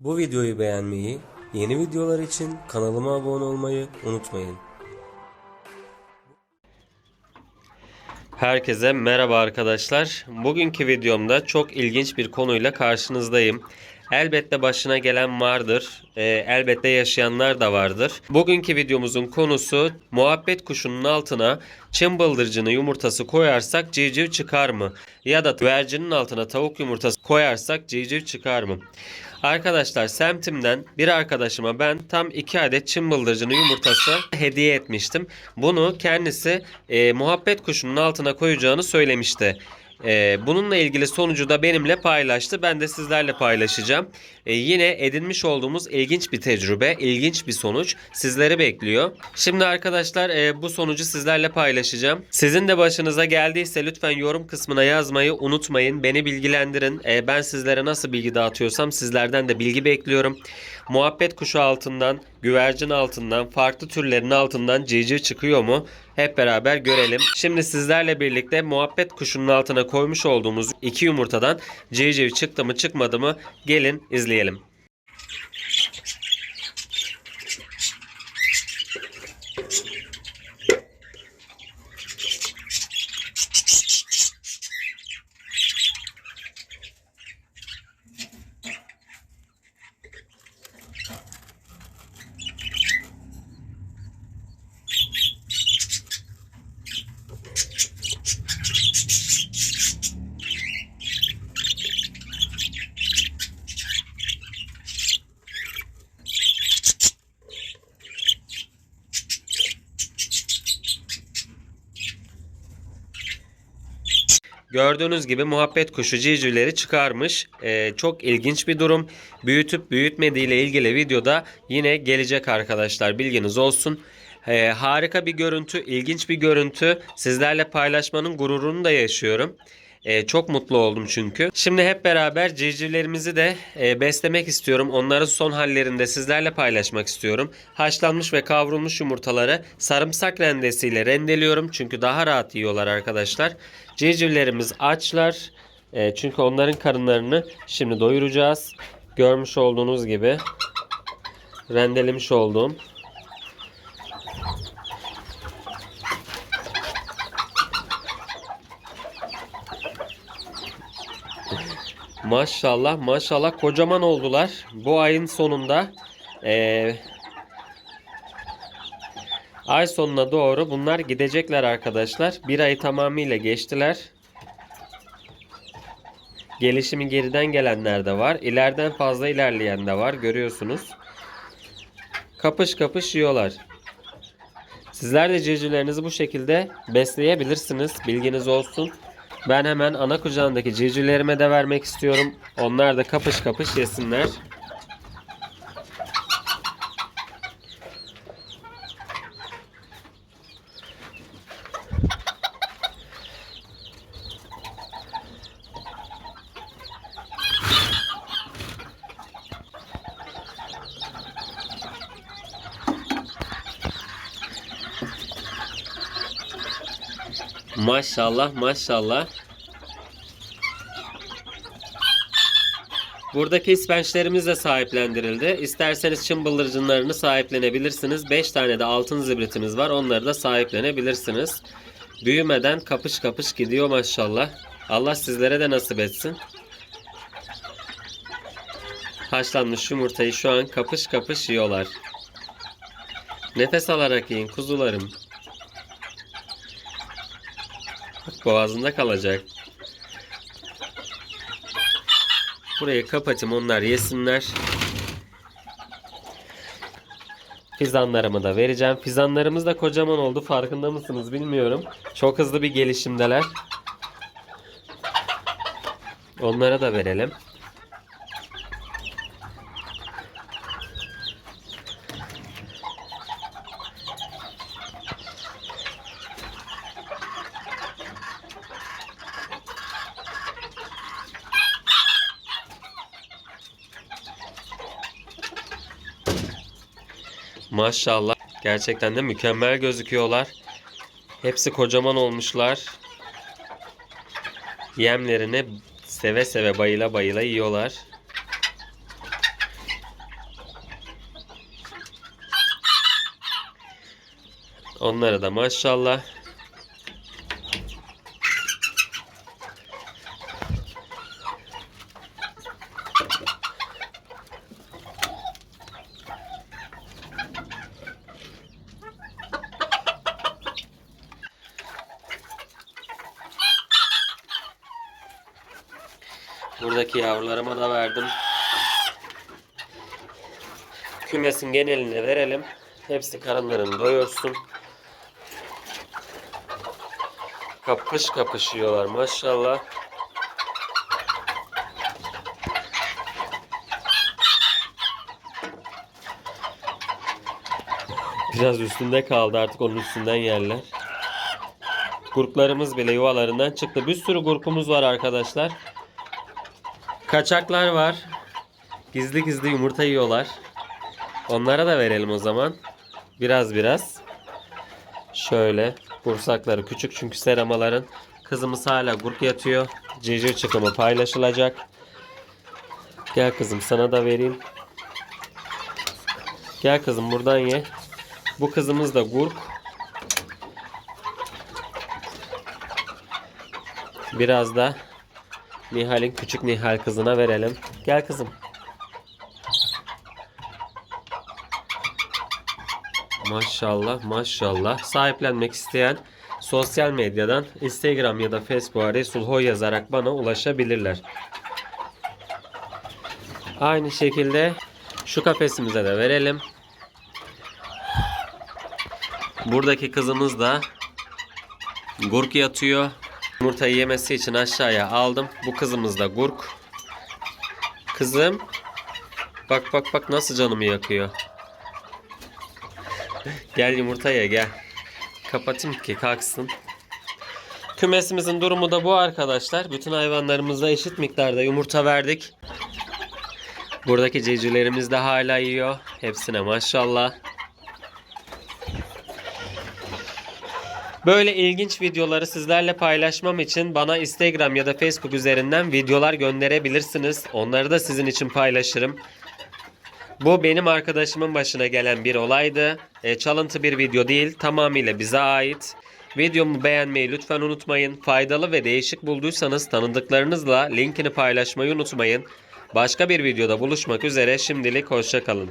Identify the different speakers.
Speaker 1: Bu videoyu beğenmeyi, yeni videolar için kanalıma abone olmayı unutmayın. Herkese merhaba arkadaşlar. Bugünkü videomda çok ilginç bir konuyla karşınızdayım. Elbette başına gelen vardır. Ee, elbette yaşayanlar da vardır. Bugünkü videomuzun konusu muhabbet kuşunun altına çim bıldırcını yumurtası koyarsak civciv çıkar mı? Ya da güvercinin altına tavuk yumurtası koyarsak civciv çıkar mı? Arkadaşlar semtimden bir arkadaşıma ben tam 2 adet çim bıldırcını yumurtası hediye etmiştim. Bunu kendisi e, muhabbet kuşunun altına koyacağını söylemişti. E, bununla ilgili sonucu da benimle paylaştı. Ben de sizlerle paylaşacağım. E, yine edinmiş olduğumuz ilginç bir tecrübe, ilginç bir sonuç sizleri bekliyor. Şimdi arkadaşlar e, bu sonucu sizlerle paylaşacağım. Sizin de başınıza geldiyse lütfen yorum kısmına yazmayı unutmayın. Beni bilgilendirin. E, ben sizlere nasıl bilgi dağıtıyorsam sizlerden de bilgi bekliyorum. Muhabbet kuşu altından, güvercin altından, farklı türlerin altından civciv çıkıyor mu? Hep beraber görelim. Şimdi sizlerle birlikte muhabbet kuşunun altına koymuş olduğumuz iki yumurtadan civciv çıktı mı çıkmadı mı gelin izleyelim. Gördüğünüz gibi muhabbet kuşu civcivleri çıkarmış. Ee, çok ilginç bir durum. Büyütüp büyütmediği ile ilgili videoda yine gelecek arkadaşlar. Bilginiz olsun. Ee, harika bir görüntü, ilginç bir görüntü. Sizlerle paylaşmanın gururunu da yaşıyorum. Ee, çok mutlu oldum çünkü. Şimdi hep beraber civcivlerimizi de e, beslemek istiyorum. Onların son hallerini de sizlerle paylaşmak istiyorum. Haşlanmış ve kavrulmuş yumurtaları sarımsak rendesiyle rendeliyorum. Çünkü daha rahat yiyorlar arkadaşlar. Civcivlerimiz açlar. E, çünkü onların karınlarını şimdi doyuracağız. Görmüş olduğunuz gibi rendelemiş olduğum Maşallah maşallah kocaman oldular. Bu ayın sonunda eee, ay sonuna doğru bunlar gidecekler arkadaşlar. Bir ayı tamamıyla geçtiler. Gelişimi geriden gelenler de var. İleriden fazla ilerleyen de var. Görüyorsunuz. Kapış kapış yiyorlar. Sizler de civcivlerinizi bu şekilde besleyebilirsiniz. Bilginiz olsun. Ben hemen ana kucağındaki civcivlerime de vermek istiyorum. Onlar da kapış kapış yesinler. Maşallah maşallah. Buradaki ispençlerimiz de sahiplendirildi. İsterseniz çim bıldırcınlarını sahiplenebilirsiniz. 5 tane de altın zibritimiz var. Onları da sahiplenebilirsiniz. Büyümeden kapış kapış gidiyor maşallah. Allah sizlere de nasip etsin. Haşlanmış yumurtayı şu an kapış kapış yiyorlar. Nefes alarak yiyin kuzularım. Boğazında kalacak. Burayı kapatayım onlar yesinler. Fizanlarımı da vereceğim. Fizanlarımız da kocaman oldu. Farkında mısınız bilmiyorum. Çok hızlı bir gelişimdeler. Onlara da verelim. Maşallah. Gerçekten de mükemmel gözüküyorlar. Hepsi kocaman olmuşlar. Yemlerini seve seve bayıla bayıla yiyorlar. Onlara da maşallah Buradaki yavrularıma da verdim. Kümesin geneline verelim. Hepsi karınlarını doyursun. Kapış kapış yiyorlar maşallah. Biraz üstünde kaldı artık onun üstünden yerler. Gurklarımız bile yuvalarından çıktı. Bir sürü gurkumuz var arkadaşlar. Kaçaklar var. Gizli gizli yumurta yiyorlar. Onlara da verelim o zaman. Biraz biraz. Şöyle. Kursakları küçük çünkü seramaların. Kızımız hala gurk yatıyor. Civciv çıkımı paylaşılacak. Gel kızım sana da vereyim. Gel kızım buradan ye. Bu kızımız da gurk. Biraz da Nihal'in küçük Nihal kızına verelim. Gel kızım. Maşallah maşallah. Sahiplenmek isteyen sosyal medyadan Instagram ya da Facebook'a Resul Hoy yazarak bana ulaşabilirler. Aynı şekilde şu kafesimize de verelim. Buradaki kızımız da gurk yatıyor. Yumurtayı yemesi için aşağıya aldım. Bu kızımız da gurk. Kızım. Bak bak bak nasıl canımı yakıyor. Gel yumurtaya gel. Kapatayım ki kalksın. Kümesimizin durumu da bu arkadaşlar. Bütün hayvanlarımıza eşit miktarda yumurta verdik. Buradaki civcivlerimiz de hala yiyor. Hepsine maşallah. Böyle ilginç videoları sizlerle paylaşmam için bana Instagram ya da Facebook üzerinden videolar gönderebilirsiniz. Onları da sizin için paylaşırım. Bu benim arkadaşımın başına gelen bir olaydı. E, çalıntı bir video değil, tamamıyla bize ait. Videomu beğenmeyi lütfen unutmayın. Faydalı ve değişik bulduysanız tanıdıklarınızla linkini paylaşmayı unutmayın. Başka bir videoda buluşmak üzere şimdilik hoşçakalın.